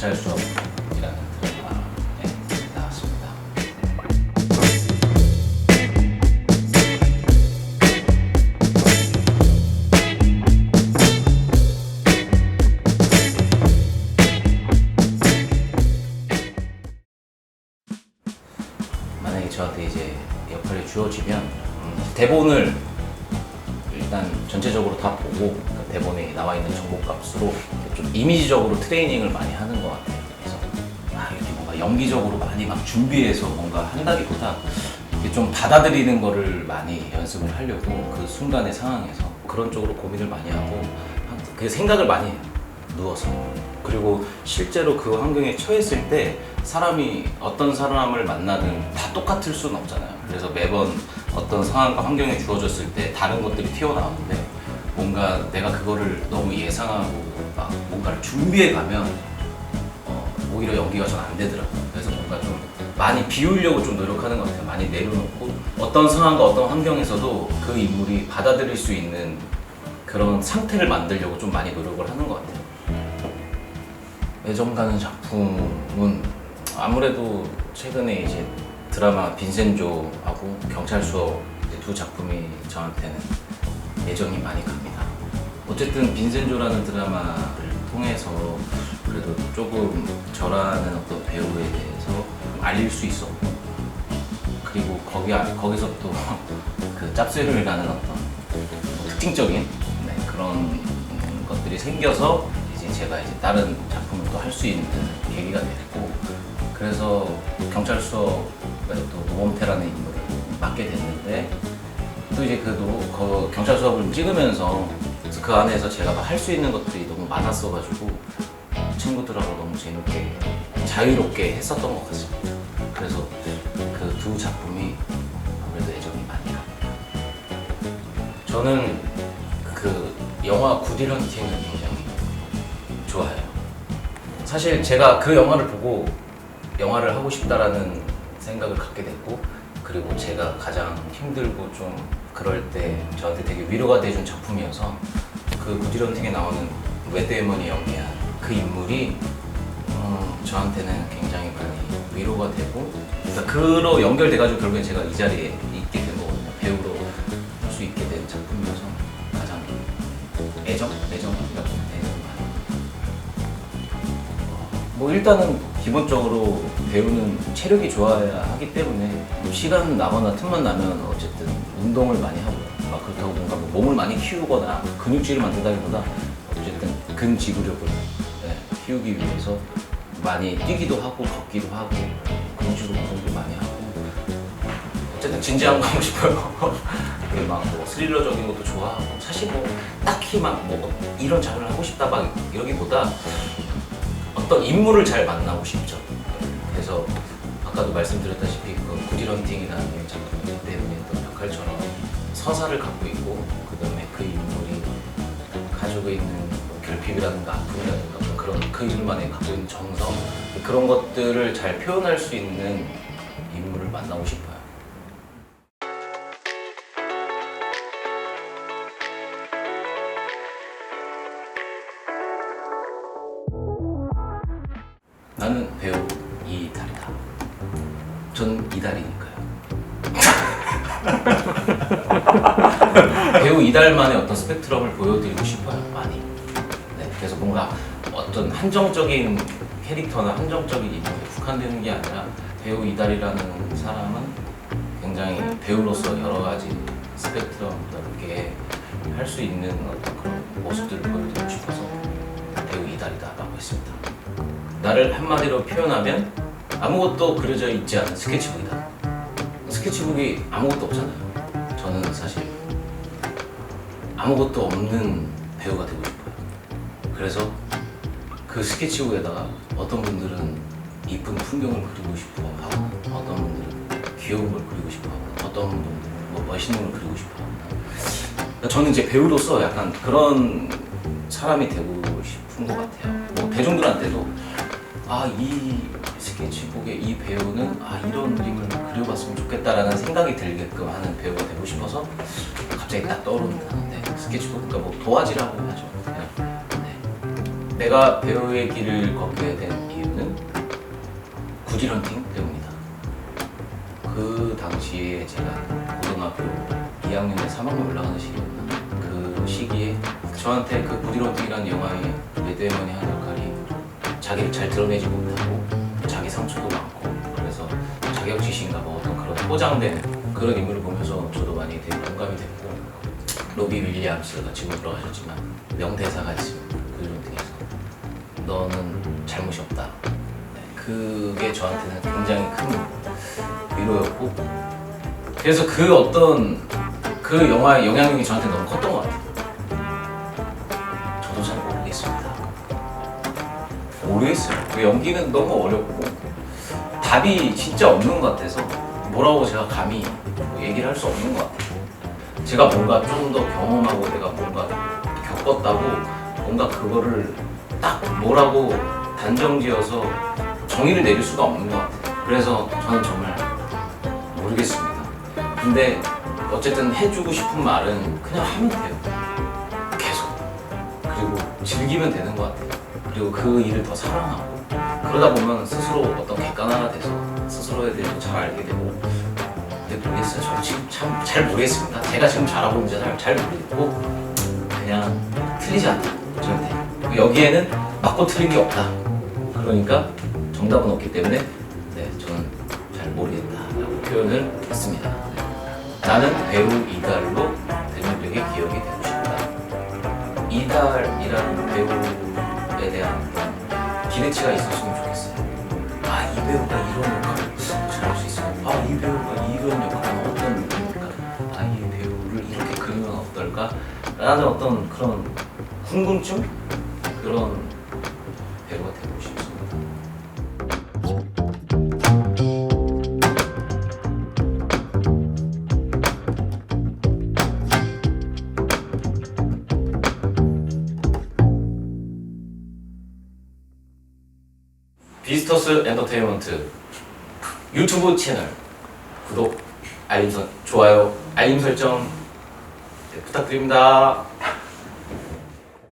경찰 수업이라는 드라마에 나왔습니다. 만약에 저한테 이제 역할이 주어지면 음, 대본을 일단 전체적으로 다 보고 그 대본에 나와 있는 정보 값으로 좀 이미지적으로 트레이닝을 많이 하는 것 같아요. 그래서 아, 이렇게 뭔가 연기적으로 많이 막 준비해서 뭔가 한다기보다 이렇게 좀 받아들이는 거를 많이 연습을 하려고 그 순간의 상황에서 그런 쪽으로 고민을 많이 하고 그 생각을 많이 누워서 그리고 실제로 그 환경에 처했을 때 사람이 어떤 사람을 만나든 다 똑같을 수는 없잖아요. 그래서 매번 어떤 상황과 환경에 주어졌을 때 다른 것들이 튀어나오는데 뭔가 내가 그거를 너무 예상하고 막 뭔가를 준비해 가면 어, 오히려 연기가 전안 되더라고요. 그래서 뭔가 좀 많이 비우려고 좀 노력하는 것 같아요. 많이 내려놓고 어떤 상황과 어떤 환경에서도 그 인물이 받아들일 수 있는 그런 상태를 만들려고 좀 많이 노력을 하는 것 같아요. 애정 가는 작품은 아무래도 최근에 이제 드라마 빈센조하고 경찰 수업 두 작품이 저한테는 애정이 많이 갑니다. 어쨌든 빈센조라는 드라마를 통해서 그래도 조금 저라는 어떤 배우에 대해서 알릴 수 있었고 그리고 거기 아- 거기서 또 그 짭새름이라는 어떤 뭐 특징적인 네, 그런 음, 것들이 생겨서 이제 제가 이제 다른 작품을 또 할 수 있는 계기가 됐고 그래서 경찰 수업에 또 노범태라는 인물을 맡게 됐는데 또 이제 그, 노, 그 경찰 수업을 찍으면서 그 안에서 제가 할 수 있는 것들이 너무 많았어가지고 친구들하고 너무 재밌게 자유롭게 했었던 것 같습니다. 그래서 그 두 작품이 아무래도 애정이 많이 갑니다. 저는 그 영화 구디런팅을 굉장히 좋아해요. 사실 제가 그 영화를 보고 영화를 하고 싶다라는 생각을 갖게 됐고 그리고 제가 가장 힘들고 좀 그럴 때 저한테 되게 위로가 돼준 작품이어서 그 구디런팅에 나오는 웨데머니 연기한 그 인물이 음, 저한테는 굉장히 많이 위로가 되고 그러니까 그로 연결돼가지고 결국엔 제가 이 자리에 있게 된 거거든요 배우로 할 수 있게 된 작품이어서 가장 애정? 애정 많이 뭐 일단은 기본적으로 배우는 체력이 좋아야 하기 때문에 시간 나거나 틈만 나면 어쨌든 운동을 많이 하고요. 막 그렇다고 뭔가 뭐 몸을 많이 키우거나 근육질을 만든다기보다 어쨌든 근지구력을 네, 키우기 위해서 많이 뛰기도 하고 걷기도 하고 그런 식으로 운동도 많이 하고 어쨌든 진지한 거 하고 싶어요. 이게 막뭐 스릴러적인 것도 좋아하고 사실 뭐 딱히 막 뭐 이런 작업을 하고 싶다 막 이러기보다 어떤 인물을 잘 만나고 싶죠. 그래서 아까도 말씀드렸다시피 그 구디런팅이라는 작품 서사를 갖고 있고 그다음에 그 인물이 가지고 있는 뭐 결핍이라든가 아픔이라든가 뭐 그런 그 인물만이 갖고 있는 정성 그런 것들을 잘 표현할 수 있는 인물을 만나고 싶어요. 나는 배우 이달이다. 전 이달이니까요. 배우 이달만의 어떤 스펙트럼을 보여드리고 싶어요. 많이. 네, 그래서 뭔가 어떤 한정적인 캐릭터나 한정적인 인물에 국한되는 게 아니라 배우 이달이라는 사람은 굉장히 배우로서 여러 가지 스펙트럼 넓게 할 수 있는 어떤 그런 모습들을 보여드리고 싶어서 배우 이달이다라고 했습니다. 나를 한마디로 표현하면 아무것도 그려져 있지 않은 스케치북이다. 스케치북이 아무것도 없잖아요. 저는 사실 아무것도 없는 배우가 되고 싶어요. 그래서 그 스케치북에다가 어떤 분들은 이쁜 풍경을 그리고 싶어 하고 어떤 분들은 귀여운 걸 그리고 싶어 하고 어떤 분들은 뭐 멋있는 걸 그리고 싶어 하고 그러니까 저는 이제 배우로서 약간 그런 사람이 되고 싶은 것 같아요. 뭐 대중들한테도 아 이 스케치북의 이 배우는 아 이런 그림을 그려봤으면 좋겠다라는 생각이 들게끔 하는 배우가 되고 싶어서 갑자기 딱 떠오르는데 스케치북 그러니까 뭐 도화지라고 하죠. 네. 내가 배우의 길을 걷게 된 이유는 구디런팅 때문이다. 그 당시에 제가 고등학교 2학년에 3학년 올라가는 시기였나? 그 시기에 저한테 그 구디런팅이라는 영화의 레드에머니 한 역할이 자기를 잘 드러내지 못하고 자격지심과 뭐 어떤 그런 포장된 그런 인물을 보면서 저도 많이 되게 공감이 됐고 로비 윌리엄스가 지금 돌아가셨지만 명대사가 있습니다. 구디런팅에서 너는 잘못이 없다. 네, 그게 저한테는 굉장히 큰 위로였고 그래서 그 어떤 그 영화의 영향력이 저한테 너무 컸던 것 같아요. 저도 잘 모르겠습니다. 모르겠어요. 그 연기는 너무 어렵고 답이 진짜 없는 것 같아서 뭐라고 제가 감히 뭐 얘기를 할 수 없는 것 같아요. 제가 뭔가 좀 더 경험하고 내가 뭔가 겪었다고 뭔가 그거를 딱 뭐라고 단정지어서 정의를 내릴 수가 없는 것 같아요. 그래서 저는 정말 모르겠습니다. 근데 어쨌든 해주고 싶은 말은 그냥 하면 돼요. 계속. 그리고 즐기면 되는 것 같아요. 그리고 그 일을 더 사랑하고 그러다 보면 스스로 어떤 객관화가 돼서 스스로에 대해서 잘 알게 되고 근데 모르겠어요. 저도 지금 참 잘 모르겠습니다. 제가 지금 잘하고 있는지 잘, 잘 모르겠고 그냥 틀리지 않다. 절대. 여기에는 맞고 틀린 게 없다. 그러니까 정답은 없기 때문에 네, 저는 잘 모르겠다라고 표현을 했습니다. 네. 나는 배우 이달로 대중들에게 기억이 되고 싶다. 이달이라는 배우에 대한 기대치가 있었으면 좋겠어요. 아, 이 배우가 이런 역할을 잘할 수 있어요. 아, 이 배우가 이런 역할은 어떤 느낌일까? 아, 이 배우를 이렇게 그리면 어떨까? 라는 어떤 그런 궁금증? 그런 비스터스 엔터테인먼트 유튜브 채널 구독, 알림 설, 좋아요, 알림 설정 네, 부탁드립니다.